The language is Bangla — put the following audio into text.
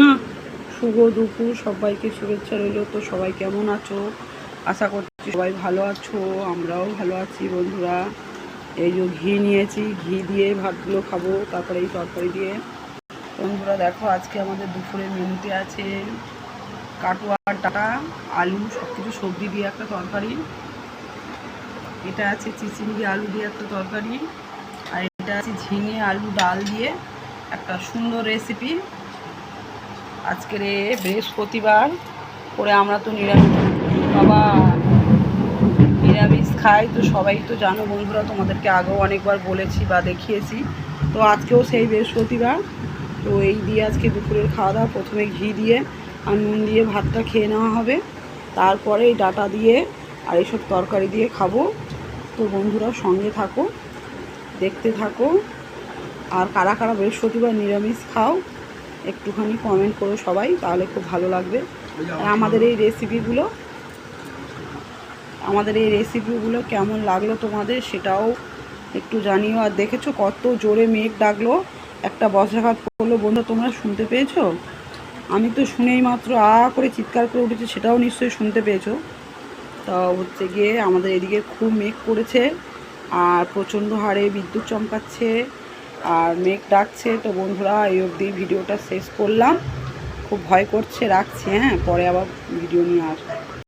না, শুভ দুপুর, সবাইকে শুভেচ্ছা রইল। তো সবাই কেমন আছো? আশা করছি সবাই ভালো আছো, আমরাও ভালো আছি বন্ধুরা। এই যে ঘি নিয়েছি, ঘি দিয়ে ভাতগুলো খাব, তারপরে এই তরকারি দিয়ে। বন্ধুরা, দেখো, আজকে আমাদের দুপুরের মেনুতে আছে কাটুয়ার ডাটা আলু সব কিছু সবজি দিয়ে একটা তরকারি। এটা আছে চিচিঙ্গি আলু দিয়ে একটা তরকারি, আর এটা আছে ঝিঙে আলু ডাল দিয়ে একটা সুন্দর রেসিপি আজকের এ বৃহস্পতিবার করে আমরা তো নিরামিষ। বাবা, নিরামিষ খাই তো সবাই তো জানো, বন্ধুরা তোমাদেরকে আগেও অনেকবার বলেছি বা দেখিয়েছি। তো আজকেও সেই বৃহস্পতিবার। তো এই দিয়ে আজকে দুপুরের খাওয়া দাওয়া, প্রথমে ঘি দিয়ে আর নুন দিয়ে ভাতটা খেয়ে নেওয়া হবে। তারপরে এই ডাটা দিয়ে আর এইসব তরকারি দিয়ে খাব। তো বন্ধুরা সঙ্গে থাকো, দেখতে থাকো। আর কারা কারা বৃহস্পতিবার নিরামিষ খাও, একটুখানি কমেন্ট করো সবাই, তাহলে খুব ভালো লাগবে। আর আমাদের এই রেসিপিগুলো আমাদের এই রেসিপিগুলো কেমন লাগল তোমাদের সেটাও একটু জানিও। আর দেখেছ কত জোরে মেঘ ডাকলো, একটা বজ্রাঘাত করল। বন্ধু তোমরা শুনতে পেয়েছ? আমি তো শুনেই মাত্র আ করে চিৎকার করে উঠেছি, সেটাও নিশ্চয়ই শুনতে পেয়েছ। তা হচ্ছে গিয়ে আমাদের এদিকে খুব মেঘ করেছে, আর প্রচণ্ড হারে বিদ্যুৎ চমকাচ্ছে। আর মেঘ ডাকছে, তো বন্ধুরা এই অবধি ভিডিওটা শেষ করলাম। খুব ভয় করছে, রাখছি হ্যাঁ পরে আবার ভিডিও নিয়ে আসব।